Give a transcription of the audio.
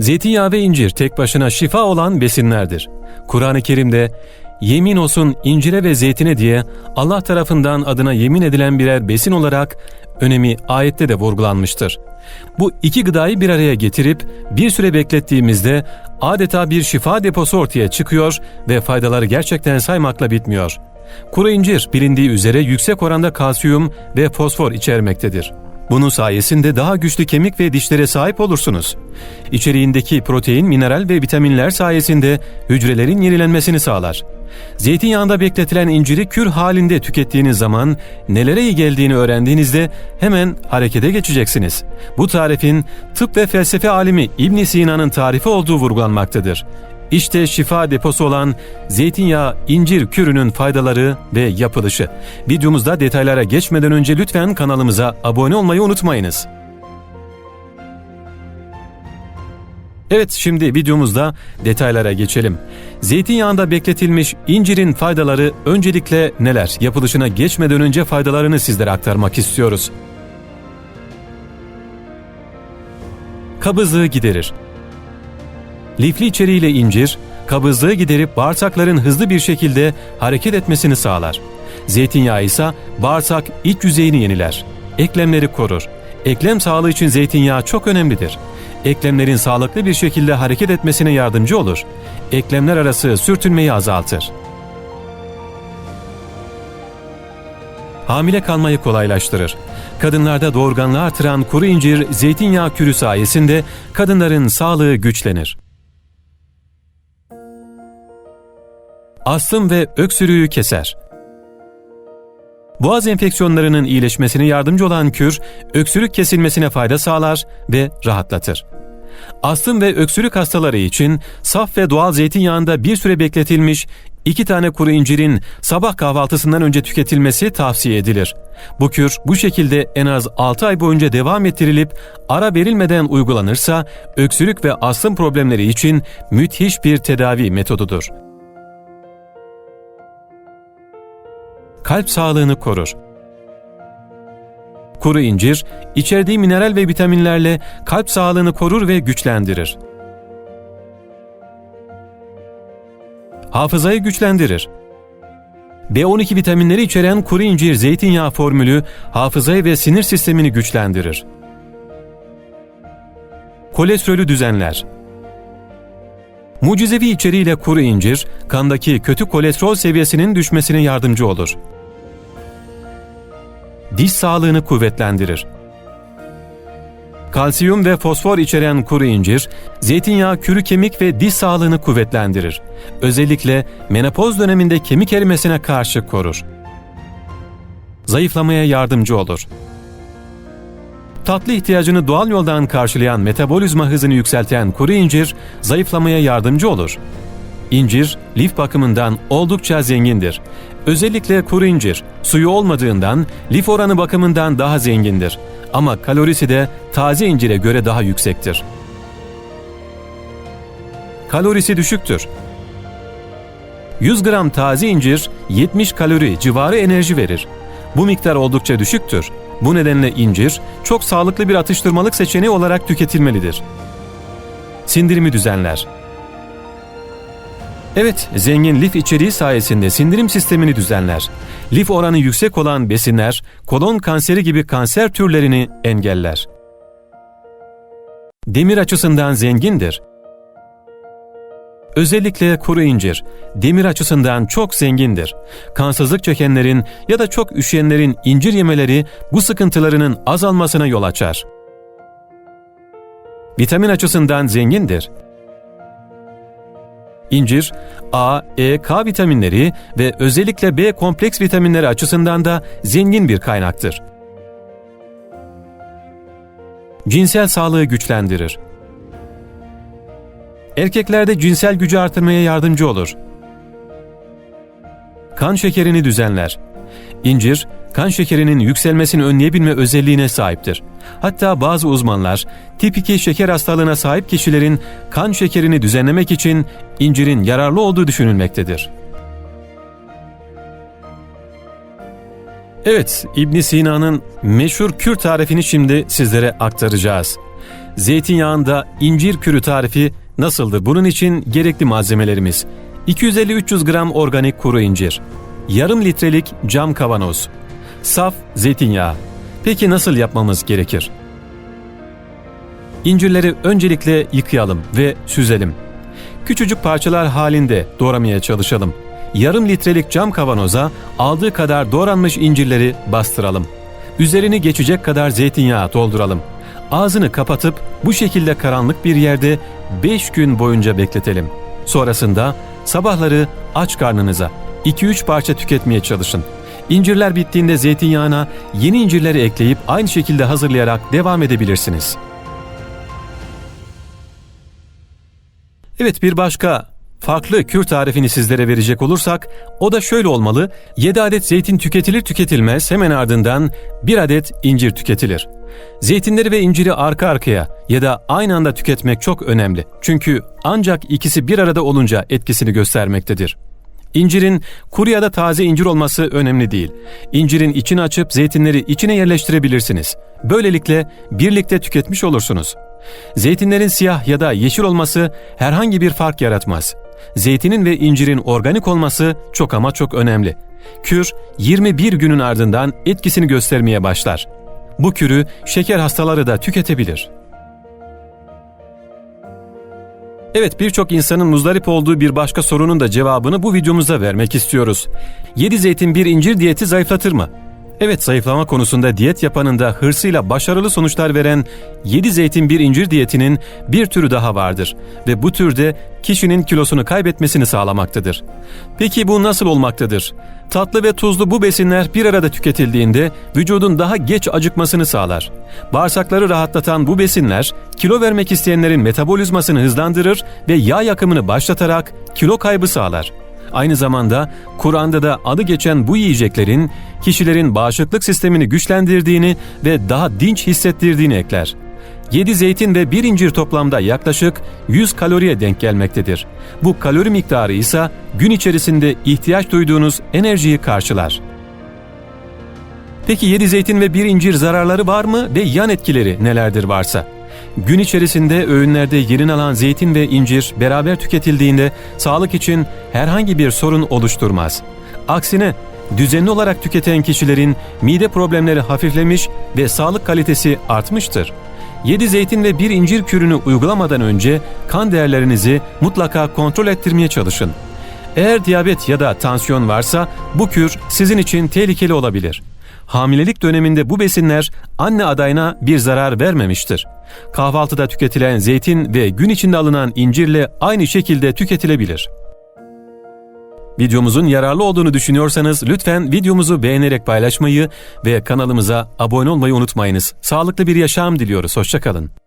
Zeytinyağı ve incir tek başına şifa olan besinlerdir. Kur'an-ı Kerim'de yemin olsun incire ve zeytine diye Allah tarafından adına yemin edilen birer besin olarak önemi ayette de vurgulanmıştır. Bu iki gıdayı bir araya getirip bir süre beklettiğimizde adeta bir şifa deposu ortaya çıkıyor ve faydaları gerçekten saymakla bitmiyor. Kuru incir bilindiği üzere yüksek oranda kalsiyum ve fosfor içermektedir. Bunun sayesinde daha güçlü kemik ve dişlere sahip olursunuz. İçeriğindeki protein, mineral ve vitaminler sayesinde hücrelerin yenilenmesini sağlar. Zeytinyağında bekletilen inciri kür halinde tükettiğiniz zaman nelere iyi geldiğini öğrendiğinizde hemen harekete geçeceksiniz. Bu tarifin tıp ve felsefe alimi İbn Sina'nın tarifi olduğu vurgulanmaktadır. İşte şifa deposu olan zeytinyağı incir kürünün faydaları ve yapılışı. Videomuzda detaylara geçmeden önce lütfen kanalımıza abone olmayı unutmayınız. Evet şimdi videomuzda detaylara geçelim. Zeytinyağında bekletilmiş incirin faydaları öncelikle neler? Yapılışına geçmeden önce faydalarını sizlere aktarmak istiyoruz. Kabızlığı giderir. Lifli içeriğiyle incir, kabızlığı giderip bağırsakların hızlı bir şekilde hareket etmesini sağlar. Zeytinyağı ise bağırsak iç yüzeyini yeniler. Eklemleri korur. Eklem sağlığı için zeytinyağı çok önemlidir. Eklemlerin sağlıklı bir şekilde hareket etmesine yardımcı olur. Eklemler arası sürtünmeyi azaltır. Hamile kalmayı kolaylaştırır. Kadınlarda doğurganlığı artıran kuru incir zeytinyağı kürü sayesinde kadınların sağlığı güçlenir. Astım ve öksürüğü keser. Boğaz enfeksiyonlarının iyileşmesine yardımcı olan kür, öksürük kesilmesine fayda sağlar ve rahatlatır. Astım ve öksürük hastaları için saf ve doğal zeytinyağında bir süre bekletilmiş iki tane kuru incirin sabah kahvaltısından önce tüketilmesi tavsiye edilir. Bu kür bu şekilde en az 6 ay boyunca devam ettirilip ara verilmeden uygulanırsa öksürük ve astım problemleri için müthiş bir tedavi metodudur. Kalp sağlığını korur. Kuru incir, içerdiği mineral ve vitaminlerle kalp sağlığını korur ve güçlendirir. Hafızayı güçlendirir. B12 vitaminleri içeren kuru incir zeytinyağı formülü hafızayı ve sinir sistemini güçlendirir. Kolesterolü düzenler. Mucizevi içeriğiyle kuru incir, kandaki kötü kolesterol seviyesinin düşmesine yardımcı olur diş sağlığını kuvvetlendirir. Kalsiyum ve fosfor içeren kuru incir, zeytinyağı kürü kemik ve diş sağlığını kuvvetlendirir. Özellikle menopoz döneminde kemik erimesine karşı korur. Zayıflamaya yardımcı olur. Tatlı ihtiyacını doğal yoldan karşılayan metabolizma hızını yükselten kuru incir, zayıflamaya yardımcı olur. İncir, lif bakımından oldukça zengindir. Özellikle kuru incir, suyu olmadığından lif oranı bakımından daha zengindir. Ama kalorisi de taze incire göre daha yüksektir. Kalorisi düşüktür. 100 gram taze incir 70 kalori civarı enerji verir. Bu miktar oldukça düşüktür. Bu nedenle incir çok sağlıklı bir atıştırmalık seçeneği olarak tüketilmelidir. Sindirimi düzenler. Evet, zengin lif içeriği sayesinde sindirim sistemini düzenler. Lif oranı yüksek olan besinler, kolon kanseri gibi kanser türlerini engeller. Demir açısından zengindir. Özellikle kuru incir, demir açısından çok zengindir. Kansızlık çekenlerin ya da çok üşüyenlerin incir yemeleri bu sıkıntılarının azalmasına yol açar. Vitamin açısından zengindir. İncir, A, E, K vitaminleri ve özellikle B kompleks vitaminleri açısından da zengin bir kaynaktır. Cinsel sağlığı güçlendirir. Erkeklerde cinsel gücü artırmaya yardımcı olur. Kan şekerini düzenler. İncir, kan şekerinin yükselmesini önleyebilme özelliğine sahiptir. Hatta bazı uzmanlar tip 2 şeker hastalığına sahip kişilerin kan şekerini düzenlemek için incirin yararlı olduğu düşünülmektedir. Evet, İbn Sina'nın meşhur kür tarifini şimdi sizlere aktaracağız. zeytinyağında incir kürü tarifi nasıldır? Bunun için gerekli malzemelerimiz 250-300 gram organik kuru incir, yarım litrelik cam kavanoz, saf zeytinyağı. Peki nasıl yapmamız gerekir? İncirleri öncelikle yıkayalım ve süzelim. Küçücük parçalar halinde doğramaya çalışalım. Yarım litrelik cam kavanoza aldığı kadar doğranmış incirleri bastıralım. Üzerini geçecek kadar zeytinyağı dolduralım. Ağzını kapatıp bu şekilde karanlık bir yerde 5 gün boyunca bekletelim. Sonrasında sabahları aç karnınıza 2-3 parça tüketmeye çalışın. İncirler bittiğinde zeytinyağına yeni incirleri ekleyip aynı şekilde hazırlayarak devam edebilirsiniz. Evet bir başka farklı kür tarifini sizlere verecek olursak o da şöyle olmalı. 7 adet zeytin tüketilir tüketilmez hemen ardından 1 adet incir tüketilir. Zeytinleri ve inciri arka arkaya ya da aynı anda tüketmek çok önemli. Çünkü ancak ikisi bir arada olunca etkisini göstermektedir. İncirin kuru ya da taze incir olması önemli değil. İncirin içini açıp zeytinleri içine yerleştirebilirsiniz. Böylelikle birlikte tüketmiş olursunuz. Zeytinlerin siyah ya da yeşil olması herhangi bir fark yaratmaz. Zeytinin ve incirin organik olması çok ama çok önemli. Kür 21 günün ardından etkisini göstermeye başlar. Bu kürü şeker hastaları da tüketebilir. Evet birçok insanın muzdarip olduğu bir başka sorunun da cevabını bu videomuzda vermek istiyoruz. 7 zeytin bir incir diyeti zayıflatır mı? Evet zayıflama konusunda diyet yapanın da hırsıyla başarılı sonuçlar veren 7 zeytin bir incir diyetinin bir türü daha vardır ve bu türde kişinin kilosunu kaybetmesini sağlamaktadır. Peki bu nasıl olmaktadır? Tatlı ve tuzlu bu besinler bir arada tüketildiğinde vücudun daha geç acıkmasını sağlar. Bağırsakları rahatlatan bu besinler kilo vermek isteyenlerin metabolizmasını hızlandırır ve yağ yakımını başlatarak kilo kaybı sağlar. Aynı zamanda Kur'an'da da adı geçen bu yiyeceklerin kişilerin bağışıklık sistemini güçlendirdiğini ve daha dinç hissettirdiğini ekler. 7 zeytin ve 1 incir toplamda yaklaşık 100 kaloriye denk gelmektedir. Bu kalori miktarı ise gün içerisinde ihtiyaç duyduğunuz enerjiyi karşılar. Peki 7 zeytin ve 1 incir zararları var mı ve yan etkileri nelerdir varsa? Gün içerisinde öğünlerde yerini alan zeytin ve incir beraber tüketildiğinde sağlık için herhangi bir sorun oluşturmaz. Aksine düzenli olarak tüketen kişilerin mide problemleri hafiflemiş ve sağlık kalitesi artmıştır. 7 zeytin ve 1 incir kürünü uygulamadan önce kan değerlerinizi mutlaka kontrol ettirmeye çalışın. Eğer diyabet ya da tansiyon varsa bu kür sizin için tehlikeli olabilir. Hamilelik döneminde bu besinler anne adayına bir zarar vermemiştir. Kahvaltıda tüketilen zeytin ve gün içinde alınan incirle aynı şekilde tüketilebilir. Videomuzun yararlı olduğunu düşünüyorsanız lütfen videomuzu beğenerek paylaşmayı ve kanalımıza abone olmayı unutmayınız. Sağlıklı bir yaşam diliyoruz. Hoşçakalın.